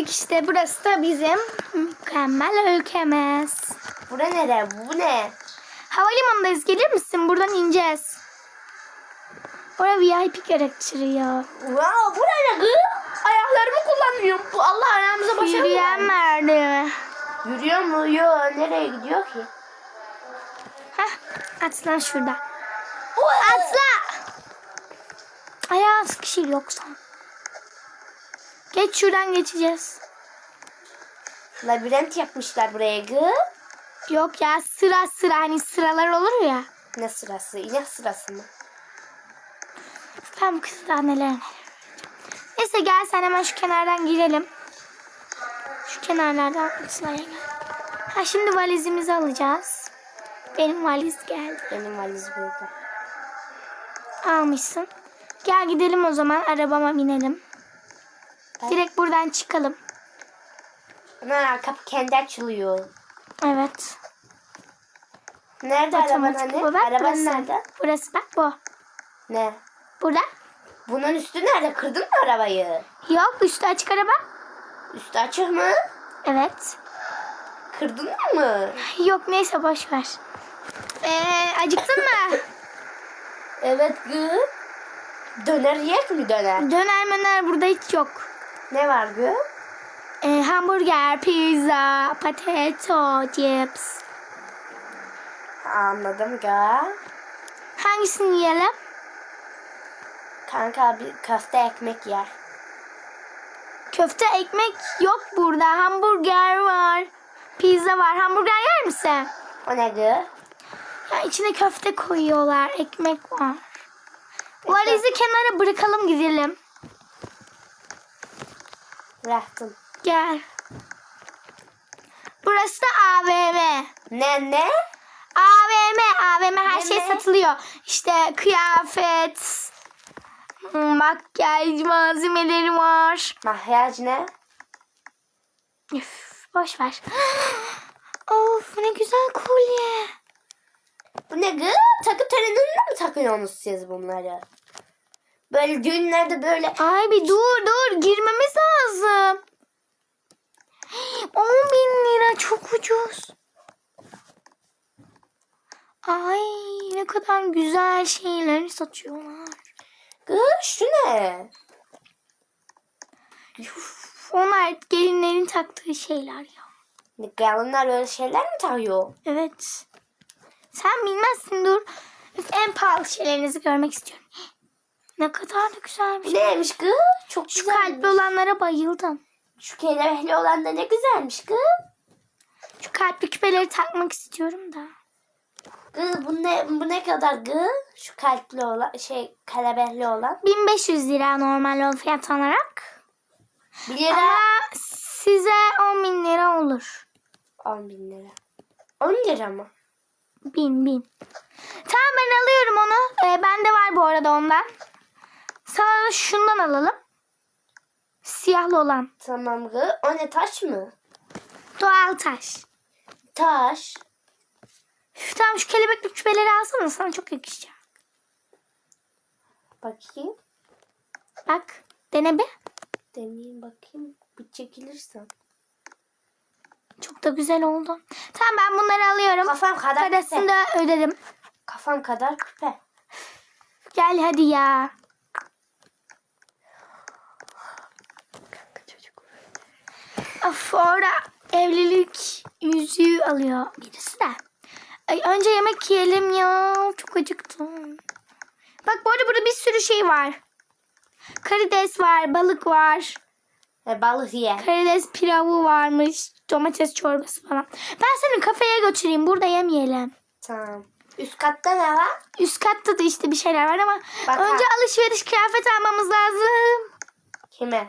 geldik işte. Burası da bizim mükemmel ülkemiz. Bura nere? Bu ne? Havalimanındayız. Gelir misin? Buradan ineceğiz. Orada VIP gerektiriyor. Wow, bu ne kız? Ayaklarımı kullanmıyorum. Bu Allah ayağımıza başarı Yürüyen verdi. merdiven. Yürüyor mu? Yo, nereye gidiyor ki? Heh, atlan şurada. Atla. Atla. Ayağı sıkışır yoksa. Geç şuradan geçeceğiz. Labirent yapmışlar buraya kız. Yok ya sıra sıra hani sıralar olur ya. Ne sırası? İnek sırası mı? Tam kız daha neler neler. Neyse gel sen hemen şu kenardan girelim. Şu kenarlardan sıraya gel. Ha şimdi valizimizi alacağız. Benim valiz geldi. Benim valiz burada. Almışsın. Gel gidelim o zaman arabama binelim. Direkt buradan çıkalım. Ana kapı kendi açılıyor. Evet. Nerede araban Otomatik anne? bu. Bak Araban burası. nerede? Burası bak bu. Ne? Burada. Bunun üstü nerede? Kırdın mı arabayı? Yok üstü açık araba. Üstü açık mı? Evet. Kırdın mı? Yok neyse boş ver. Ee, acıktın mı? Evet kız. Döner yiyek mi döner? Döner möner burada hiç yok. Ne var kız? Ee, hamburger, pizza, potato, chips. Anladım ga. Hangisini yiyelim? Kanka bir köfte ekmek yer. Köfte ekmek yok burada. Hamburger var. Pizza var. Hamburger yer misin? O ne kız? Ya içine köfte koyuyorlar. Ekmek var. Valizi kenara bırakalım gidelim. Bıraktım. Gel. Burası da AVM. Ne ne? AVM, AVM her Ne şey ne? satılıyor. İşte kıyafet, makyaj malzemeleri var. Makyaj ne? Üf, boş ver. of ne güzel kolye. Bu ne kız? Takı töreninde mi takıyorsunuz siz bunları? Böyle düğünlerde böyle Ay bir dur dur girmemiz lazım. 10 bin lira çok ucuz. Ay ne kadar güzel şeyler satıyorlar. Kız şu ne? Uf, onlar gelinlerin taktığı şeyler ya. Gelinler öyle şeyler mi takıyor? Evet. Sen bilmezsin dur. En pahalı şeylerinizi görmek istiyorum. Ne kadar da güzelmiş. Bu neymiş kız? Çok Şu güzel. kalpli olanlara bayıldım. Şu kelebekli olan da ne güzelmiş kız. Şu kalpli küpeleri takmak istiyorum da. Kız bu ne, bu ne kadar kız? Şu kalpli olan şey kelebekli olan. 1500 lira normal fiyat olarak. 1 lira. Ama size 10 bin lira olur. 10 bin lira. 10 lira mı? Bin bin. Tamam ben alıyorum onu. Ee, bende var bu arada ondan. Sana da şundan alalım. Siyahlı olan. Tamam kız. O ne taş mı? Doğal taş. Taş. Üf, tamam şu kelebekli küpeleri alsana sana çok yakışacak. Bakayım. Bak dene bir. Deneyeyim bakayım. Bir çekilirsen. Çok da güzel oldu. Tamam ben bunları alıyorum. Kafam kadar Parasını küpe. da öderim. Kafam kadar küpe. Gel hadi ya. Kanka çocuk. Orada evlilik yüzüğü alıyor birisi de. Ay, önce yemek yiyelim ya. Çok acıktım. Bak bu arada burada bir sürü şey var. Karides var, balık var. E, balık ye. Karides pilavı varmış. Domates çorbası falan. Ben seni kafeye götüreyim. Burada yemeyelim. Tamam. Üst katta ne var? Üst katta da işte bir şeyler var ama Bak ha. önce alışveriş kıyafet almamız lazım. Kime?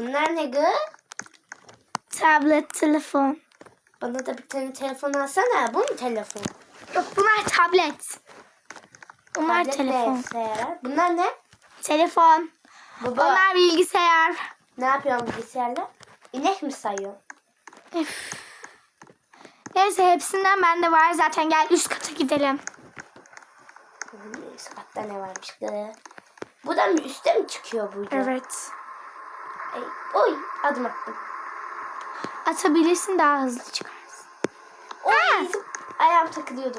Bunlar ne kız? tablet, telefon. Bana da bir tane telefon alsana. Bu mu telefon? Yok bunlar tablet. Bunlar Tablet telefon. bilgisayar. Bunlar ne? Telefon. Baba Onlar bilgisayar. ne yapıyorsun bilgisayarla? İnek mi sayıyorsun? Üf. Neyse hepsinden bende var zaten. Gel üst kata gidelim. Üst katta ne varmış? Bu da mı üstte mi çıkıyor bu? Evet. Ay, oy adım attım. Atabilirsin daha hızlı çıkarsın. Oy ayağım takılıyordu.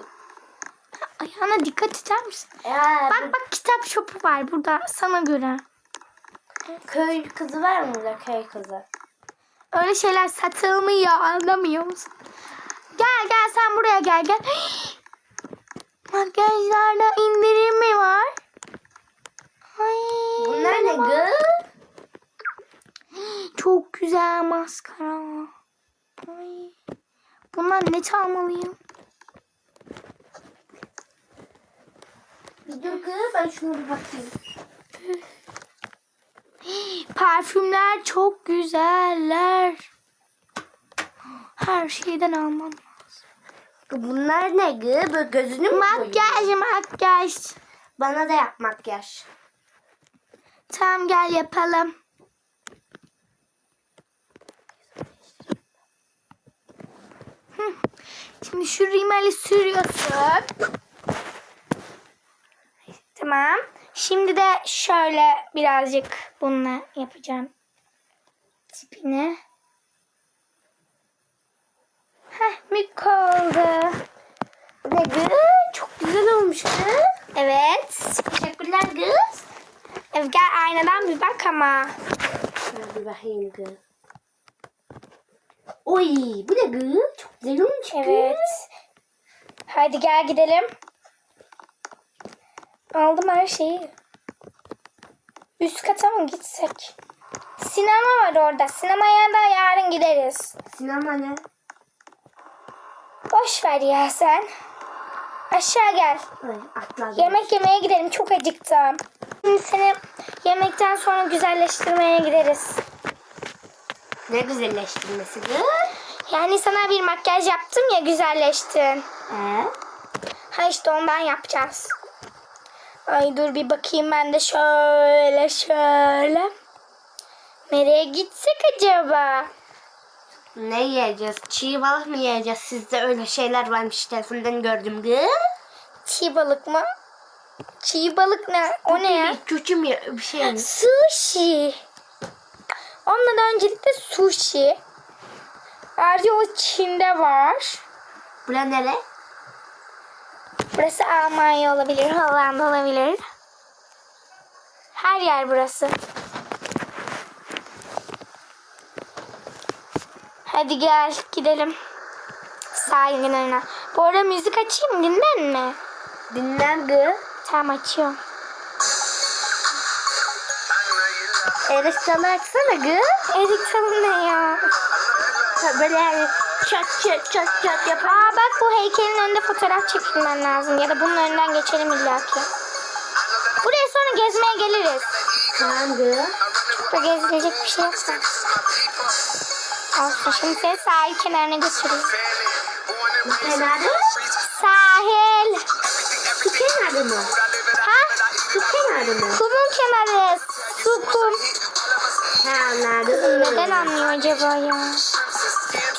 Ayağına dikkat eder misin? Ya, Bak bak kitap şopu var burada sana göre. köy kızı var mı burada köy kızı? Öyle şeyler satılmıyor anlamıyor musun? Gel gel sen buraya gel gel. Makyajlarda indirim mi var? Ay, Bunlar ne kız? Çok güzel maskara. Ay. Bundan ne çalmalıyım? Bir dur kız ben şuna bir bakayım. Parfümler çok güzeller. Her şeyden almam. Bunlar ne kız? Böyle gözünü mü? Makyaj makyaj. Bana da yap makyaj. Tamam gel yapalım. Şimdi şu rimeli sürüyorsun. Tamam. Şimdi de şöyle birazcık bununla yapacağım. Tipini. Heh, mük oldu. Ne kız? Çok güzel olmuş kız. Evet. Teşekkürler kız. Evet, Gel aynadan bir bak ama. Bir bakayım kız. Oy bu ne kız? Çok güzel olmuş. Evet. Hadi gel gidelim. Aldım her şeyi. Üst kata mı gitsek? Sinema var orada. Sinemaya da yarın gideriz. Sinema ne? Boş ver ya sen. Aşağı gel. Ay atladım. Yemek yemeye gidelim. Çok acıktım. Şimdi seni yemekten sonra güzelleştirmeye gideriz. Ne güzelleştirmesi kız? Yani sana bir makyaj yaptım ya güzelleştin. He? Ha işte ondan yapacağız. Ay dur bir bakayım ben de şöyle şöyle. Nereye gitsek acaba? Ne yiyeceğiz? Çiğ balık mı yiyeceğiz? Sizde öyle şeyler varmış telefondan gördüm kız. Çiğ balık mı? Çiğ balık ne? O ne ya? Ya bir şey mi? Sushi. Ondan öncelikle sushi. Ayrıca o Çin'de var. Bura nere? Burası Almanya olabilir, Hollanda olabilir. Her yer burası. Hadi gel gidelim. Sahil kenarına. Bu arada müzik açayım dinlen mi? Dinlen kız. Tamam açıyorum. Erik sana açsana kız. Erik Salı ne ya? Ha, Böyle yani çat çat çat çat yapar. Aa bak bu heykelin önünde fotoğraf çekilmen lazım. Ya da bunun önünden geçelim illaki. Buraya sonra gezmeye geliriz. Tamam kız. Burada gezilecek bir şey yok. Olsun şimdi seni sahil kenarına götüreyim. Kenarı? Sahil. Su kenarı mı? Ha? Su kenarı mı? Neden anlıyor acaba ya?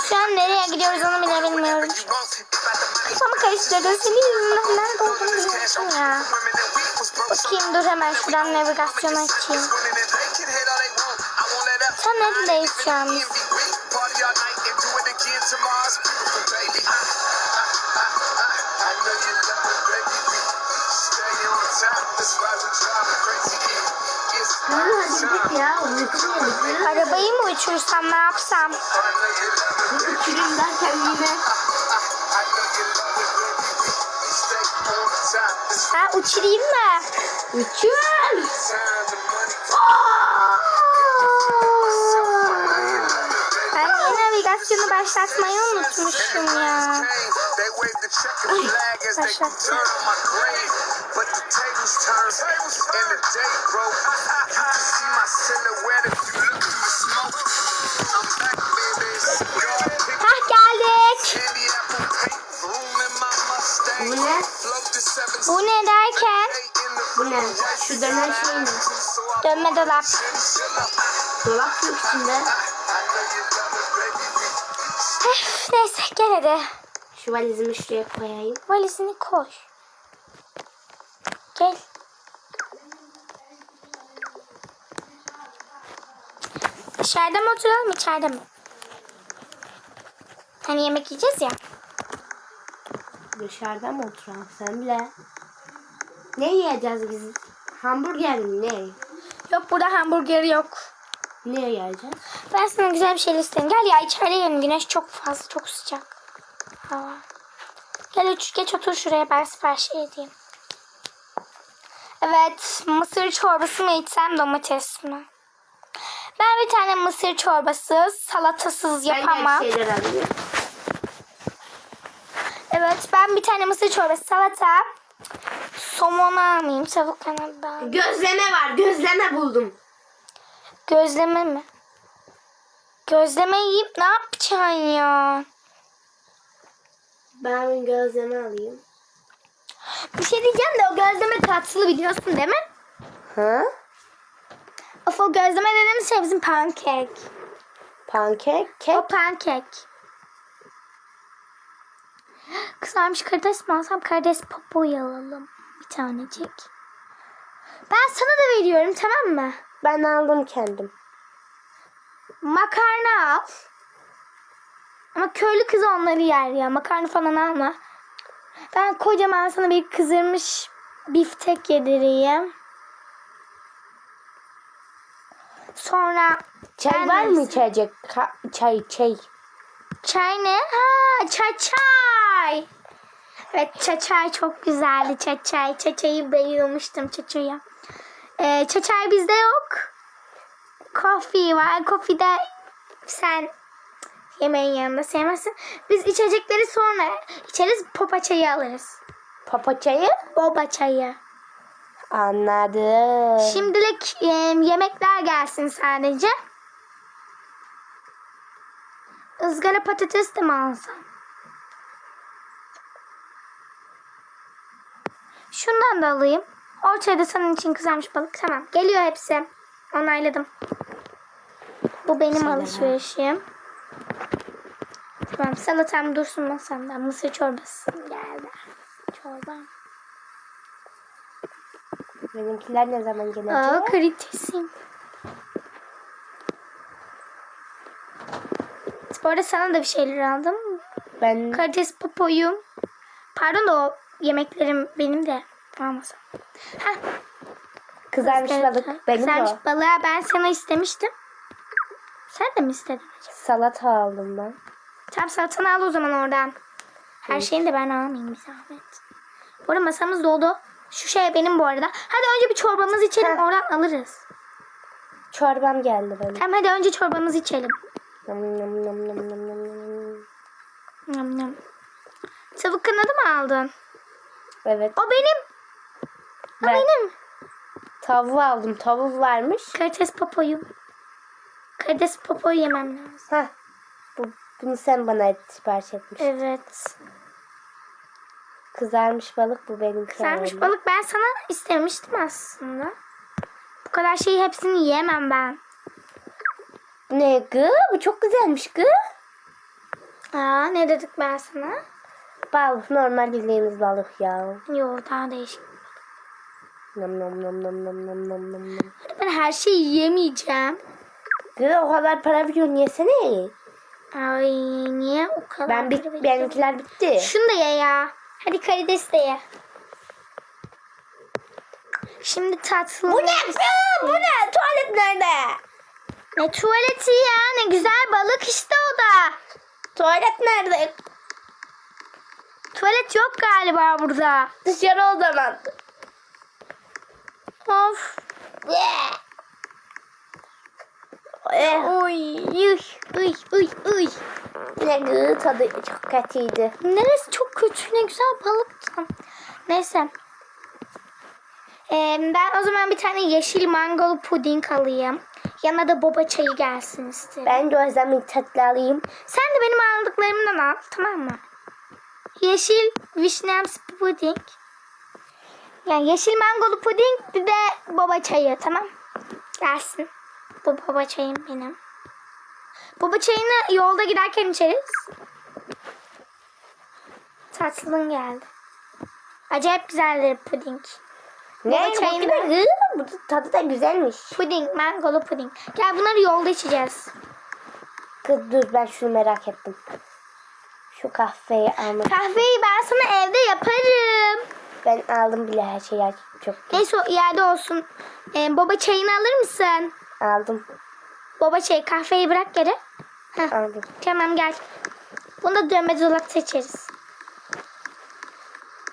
Şu an nereye gidiyoruz onu bile bilmiyorum. Kafamı karıştırdın. Senin yüzünden nerede olduğunu biliyorsun ya. Bakayım dur hemen şuradan navigasyonu açayım. Sen neredeyiz şu an biz? Tamam git ya. Arabayı mı uçursam ne yapsam? Uçurayım derken yine. Ha uçurayım mı? Uçur. Ben yine navigasyonu başlatmayı unutmuşum ya. başlattım times in the day, bro. You can see my silhouette if you look through the smoke. I'm back, baby. Hah geldik. Bu ne? Bu ne derken? Bu ne? Şu dönen şey mi? Dönme dolap. Dolap yok içinde. Heh, neyse gene de. Şu valizimi şuraya koyayım. Valizini koy. Gel. Dışarıda mı oturalım içeride mi? Hani yemek yiyeceğiz ya. Dışarıda mı oturalım sen bile? Ne yiyeceğiz biz? Hamburger mi ne? Yok burada hamburger yok. Ne yiyeceğiz? Ben sana güzel bir şey isteyeyim. Gel ya içeride yiyelim. Güneş çok fazla, çok sıcak. Hava. Gel üç, geç otur şuraya ben sipariş edeyim. Evet, mısır çorbası mı içsem domates mi? Ben bir tane mısır çorbası, salatasız yapamam. Ben. Evet, ben bir tane mısır çorbası, salata, somon almayayım, tavuk kanadı. Gözleme var. Gözleme buldum. Gözleme mi? Gözleme yiyip ne yapacaksın ya? Ben bir gözleme alayım. Bir şey diyeceğim de o gözleme tatlı biliyorsun değil mi? Ha? O gözleme dediğimiz şey bizim pankek. Pankek, kek. O pankek. Kızarmış karides mi alsam karides popoyu alalım. Bir tanecik. Ben sana da veriyorum tamam mı? Ben aldım kendim. Makarna al. Ama köylü kız onları yer ya. Makarna falan alma. Ben kocaman sana bir kızarmış biftek yedireyim. Sonra Çay Ben var mı içecek? Ka- çay, çay. Çay ne? Ha, çay çay. Evet çay çok güzeldi çay çay. Çayı bayılmıştım çay'a. Ee, çay bizde yok. Coffee var. Coffee de sen yemeğin yanında sevmezsin. Biz içecekleri sonra içeriz. Popa çayı alırız. Papa çayı? Boba çayı. Anladım. Şimdilik e, yemekler gelsin sadece. Izgara patates de mi alsam? Şundan da alayım. Ortaya da senin için kızarmış balık. Tamam. Geliyor hepsi. Onayladım. Bu benim Selam. alışverişim. Tamam. Salatam dursun masamda. Mısır çorbası geldi. Çorba. Benimkiler ne zaman gelecek? Aa kalitesiyim. Bu arada sana da bir şeyler aldım. Ben Karides popoyum. Pardon da o yemeklerim benim de. Almasam. Heh, kızarmış balık. Benim Kızarmış o. balığı ben sana istemiştim. Sen de mi istedin? Salata aldım ben. Tamam salatanı al o zaman oradan. Her şeyini de ben almayayım bir zahmet. Bu arada masamız doldu. Şu şey benim bu arada. Hadi önce bir çorbamızı içelim Heh. oradan alırız. Çorbam geldi benim. Tamam hadi önce çorbamızı içelim. Nam nam nam nam nam nam nam. Yum. Tavuk kanadı mı aldın? Evet. O benim. O Ben benim. tavuğu aldım. Tavuk varmış. Karides popoyum. Karides popoyu yemem lazım. Heh. Bu, bunu sen bana sipariş etmiştin. Evet. Kızarmış balık bu benim Kızarmış balık ben sana istemiştim aslında. Bu kadar şeyi hepsini yiyemem ben. Ne gı? Bu çok güzelmiş gı. Aa, ne dedik ben sana? Balık normal bildiğimiz balık ya. Yo daha değişik. Nom nom nom nom nom nom nom nom. nom. Ben her şeyi yiyemeyeceğim. Gı o kadar para veriyorsun yesene. Ay niye o kadar? Ben bit, benimkiler bitti. Şunu da ye ya. Hadi karides de ye. Şimdi tatlı. Bu ne? Gı? Bu ne? Tuvalet nerede? Ne tuvaleti ya? Ne güzel balık işte o da. Tuvalet nerede? Tuvalet yok galiba burada. Dışarı o zaman. Of. Eh. Uy. Uy. Uy. Uy. ne gı? Tadı çok kötüydü. Neresi çok kötü. Ne güzel balıktı. Neyse. Ee, ben o zaman bir tane yeşil mangolu puding alayım. Yanına da boba çayı gelsin isterim. Ben gözlemin tatlı alayım. Sen de benim aldıklarımdan al. Tamam mı? Yeşil vişnemsi puding. Yani yeşil mangolu puding bir de baba çayı tamam. Gelsin. Bu baba çayım benim. Baba çayını yolda giderken içeriz. Tatlının geldi. Acayip güzeldir puding. Ne? Bu da- Bu tadı da güzelmiş. Puding, mangolu puding. Gel bunları yolda içeceğiz. Kız dur ben şunu merak ettim. Şu kahveyi almak. Kahveyi ben sana evde yaparım. Ben aldım bile her şeyi çok Neyse o iade olsun. Ee, baba çayını alır mısın? Aldım. Baba çayı kahveyi bırak geri. Heh. Aldım. Tamam gel. Bunu da dönme dolapta içeriz.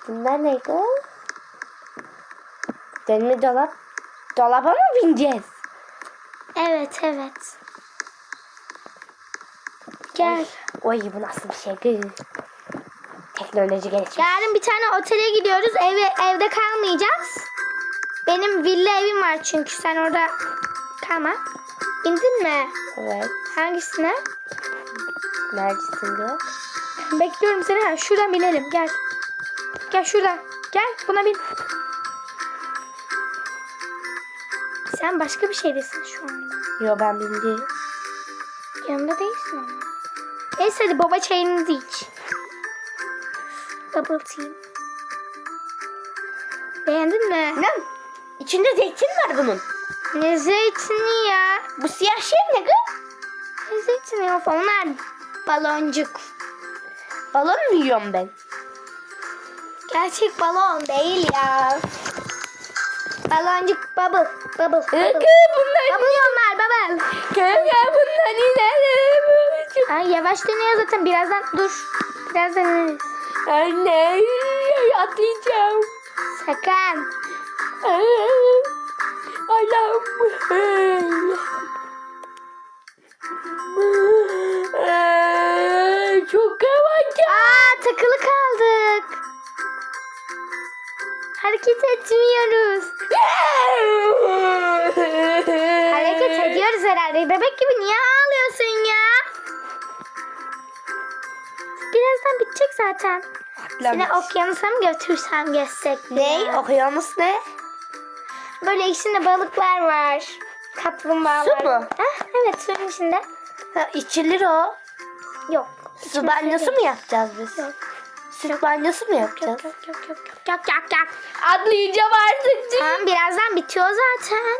Bunlar neydi? Dönme dolap. Dolaba mı bineceğiz? Evet evet. Gel. Oy bu nasıl bir şey kız? Teknoloji gelişmiş. Yarın bir tane otele gidiyoruz. Eve, evde kalmayacağız. Benim villa evim var çünkü sen orada kalma. İndin mi? Evet. Hangisine? Neredesin kız? Bekliyorum seni. Ha, şuradan binelim. Gel. Gel şuradan. Gel buna bin. Sen başka bir şeydesin şu anda. Yo ben bindim. Yanımda değilsin ama. Neyse hadi baba çayınızı iç. Bubble tea. Beğendin mi? Ne? İçinde zeytin var bunun. Ne zeytini ya? Bu siyah şey ne kız? Ne zeytini yok? Onlar baloncuk. Balon mu yiyorum ben? Gerçek balon değil ya. Baloncuk bubble. Bubble. Kız Bubble. bunlar Bubble onlar bubble. Kanka bunlar inelim. Ay yavaş dönüyor zaten. Birazdan dur. Birazdan ineriz. Anne atlayacağım. Sakın. Allah'ım. Çok havaca. Aa takılı kaldık. Hareket etmiyoruz. Hareket ediyoruz herhalde. Bebek gibi niye ağlıyorsun ya? Birazdan bitecek zaten. Seni okyanusa mı götürsem gezsek Ne? ya? Okyanus ne? Böyle içinde balıklar var. Kaplumbağalar. Su mu? Heh, evet suyun içinde. Ha, içilir o. Yok. Su banyosu mu yapacağız biz? Yok. Süt banyosu mu yapacağız? Yok yok yok yok yok yok yok yok. Atlayacağım artık. Tamam birazdan bitiyor zaten.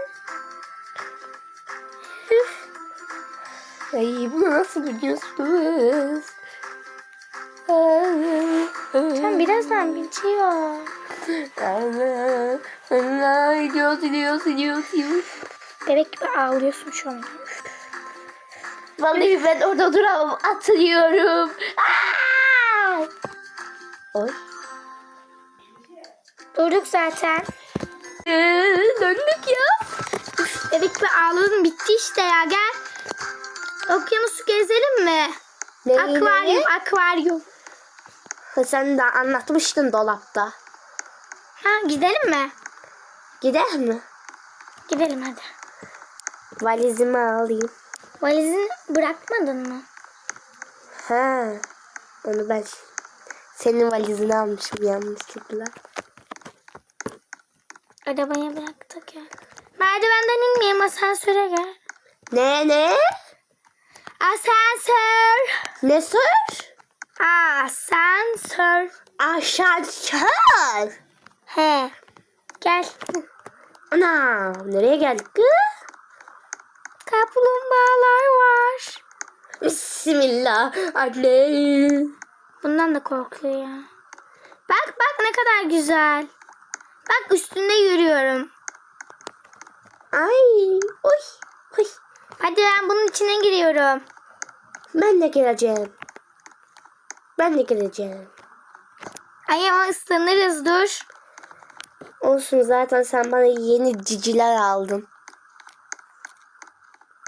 Üf. Ay bunu nasıl biliyorsunuz? Tamam birazdan bitiyor. Gidiyoruz, gidiyoruz, gidiyoruz, gidiyoruz. Bebek gibi ağlıyorsun şu an. Vallahi ben orada duramam. Atlıyorum. Aa! Oy. Durduk zaten. Ee, döndük ya. Üf, bebek gibi ağladın bitti işte ya gel. Okyanusu gezelim mi? Akvaryum, akvaryum. Ha, Sen de anlatmıştın dolapta. Ha gidelim mi? Gider mi? Gidelim hadi. Valizimi alayım. Valizini bırakmadın mı? Ha. Onu ben senin valizini almışım yanlışlıkla. Arabaya bıraktık ya. Merdivenden inmeyeyim asansöre gel. Ne ne? Asansör. Ne sor? Asansör. Aşağı. He. Gel. Ana nereye geldik? Kaplumbağalar var. Bismillah. Anne. Bundan da korkuyor ya. Bak bak ne kadar güzel. Bak üstünde yürüyorum. Ay. Oy. Oy. Hadi ben bunun içine giriyorum. Ben de geleceğim. Ben de geleceğim. Ay ama ıslanırız dur. Olsun zaten sen bana yeni ciciler aldın.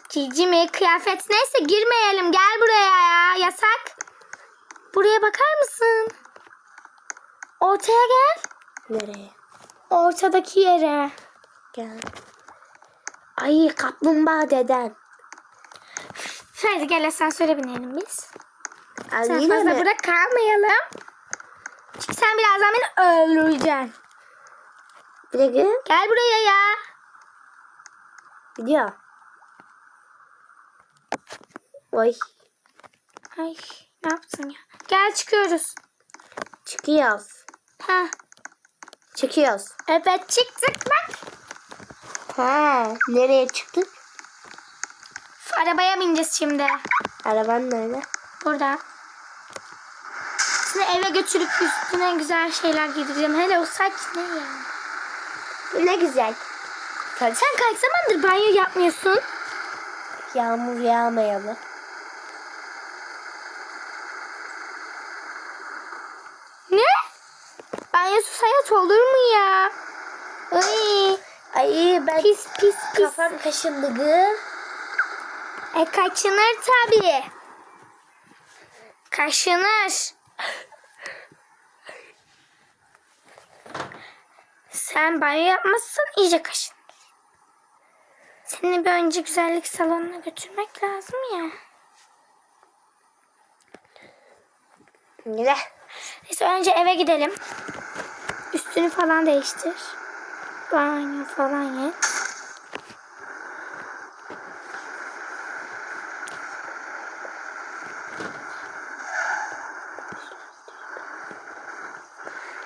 Cici mi kıyafet neyse girmeyelim gel buraya ya yasak. Buraya bakar mısın? Ortaya gel. Nereye? Ortadaki yere. Gel. Ay kaplumbağa deden. Hadi gel asansöre binelim biz. Ay, Sen fazla mi? burada kalmayalım. Çünkü sen birazdan beni öldüreceksin. Kız? Gel buraya ya. Gidiyor. Oy. Ay ne yaptın ya? Gel çıkıyoruz. Çıkıyoruz. Ha. Çıkıyoruz. Evet çıktık bak. Ha, nereye çıktık? Arabaya bineceğiz şimdi. Araban nerede? Burada. Seni eve götürüp üstüne güzel şeyler giydireceğim. Hele o saç ne ya? Ne güzel. Sen kaç zamandır banyo yapmıyorsun? Yağmur yağmayalı. Ne? Banyosuz hayat olur mu ya? Ay, Ay ben pis pis pis. kafam kaşındı kız. E kaşınır tabii. Kaşınır. Sen banyo yapmazsan iyice kaşınır. Seni bir önce güzellik salonuna götürmek lazım ya. Güzel. Neyse önce eve gidelim. Üstünü falan değiştir. Banyo falan yap.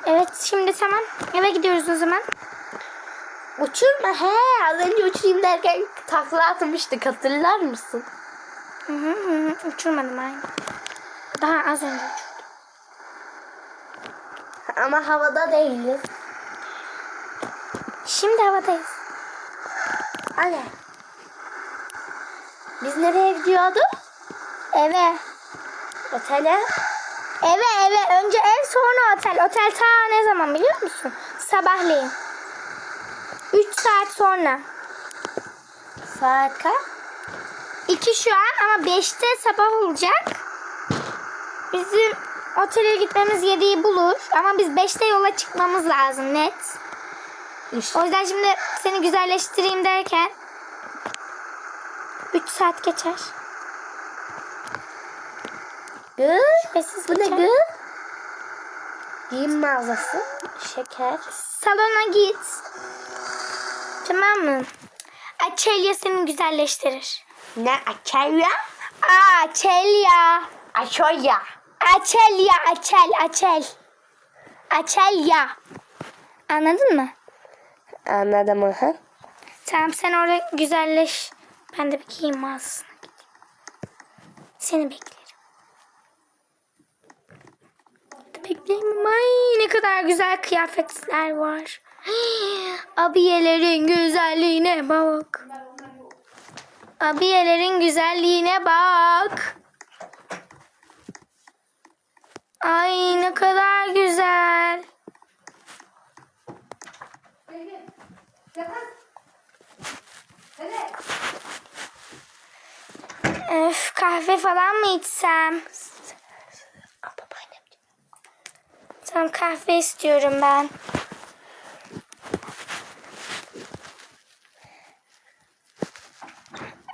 Evet şimdi tamam. Eve gidiyoruz o zaman. Uçurma he. Az önce uçurayım derken takla atmıştık hatırlar mısın? Hı hı hı. Uçurmadım aynı. Daha az önce uçurdum. Ama havada değiliz. Şimdi havadayız. Anne. Biz nereye gidiyorduk? Eve. Otele. Eve eve. Önce ev sonra otel. Otel ta ne zaman biliyor musun? Sabahleyin. 3 saat sonra. Saat kaç? 2 şu an ama 5'te sabah olacak. Bizim otele gitmemiz 7'yi bulur. Ama biz 5'te yola çıkmamız lazım net. İşte. O yüzden şimdi seni güzelleştireyim derken 3 saat geçer. Kız. Şüphesiz Bu ne geçer. kız? Giyim mağazası. Şeker. Salona git. Tamam mı? Açelya seni güzelleştirir. Ne açelya? Aa, Açelya. Açoya. Açelya, açel, açel. Açelya. Anladın mı? Anladım aha. Tamam sen orada güzelleş. Ben de bir giyim mağazasına gideyim. Seni beklerim. Bekleyeyim. Ay ne kadar güzel kıyafetler var. Abiyelerin güzelliğine bak. Abiyelerin güzelliğine bak. Ay ne kadar güzel. Öf, kahve falan mı içsem? Tamam kahve istiyorum ben.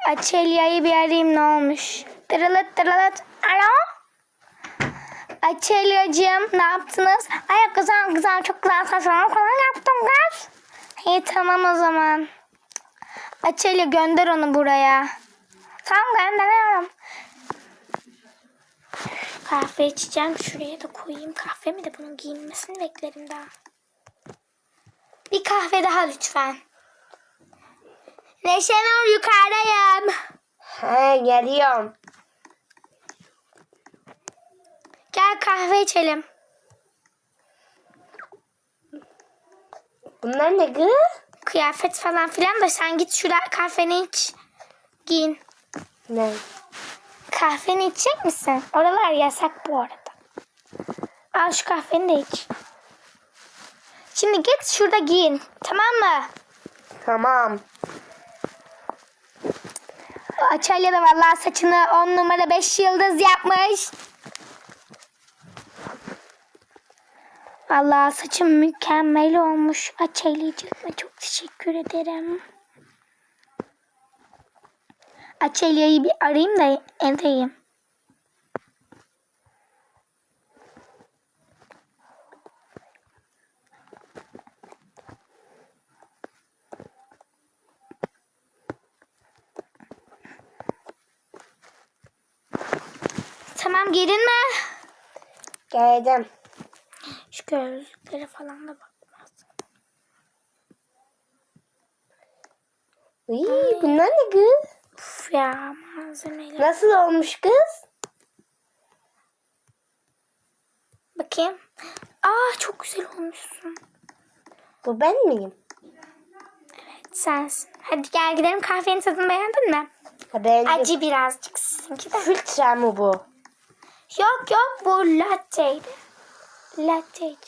Açelya'yı bir arayayım ne olmuş. Tırılıt tırılıt. Alo? Açelya'cığım ne yaptınız? Ay güzel güzel çok güzel saçlarımı falan yaptım kız. İyi tamam o zaman. Açelya gönder onu buraya. Tamam gönderiyorum. Kahve içeceğim. Şuraya da koyayım. Kahve mi de bunun giyinmesini beklerim daha. Bir kahve daha lütfen. Neşenur yukarıdayım. He geliyorum. Gel kahve içelim. Bunlar ne kız? Kıyafet falan filan da sen git şurada kahveni iç. Giyin. Ne? Kahveni içecek misin? Oralar yasak bu arada. Al şu kahveni de iç. Şimdi git şurada giyin. Tamam mı? Tamam. Açelya da vallahi saçını 10 numara 5 yıldız yapmış. Vallahi saçım mükemmel olmuş. Açelya'cığıma çok teşekkür ederim. Açelya'yı bir arayayım da edeyim. Tamam gelin mi? Geldim. Şu gözlüklere falan da bakmaz. Uy, bunlar ne kız? Ya malzemeler. Nasıl olmuş kız? Bakayım. Aa çok güzel olmuşsun. Bu ben miyim? Sensin. Hadi gel gidelim kahvenin tadını beğendin mi? Ha, beğendim. Acı birazcık sizinki de. Filtre mi bu? Yok yok bu latte'ydi. Latte'ydi.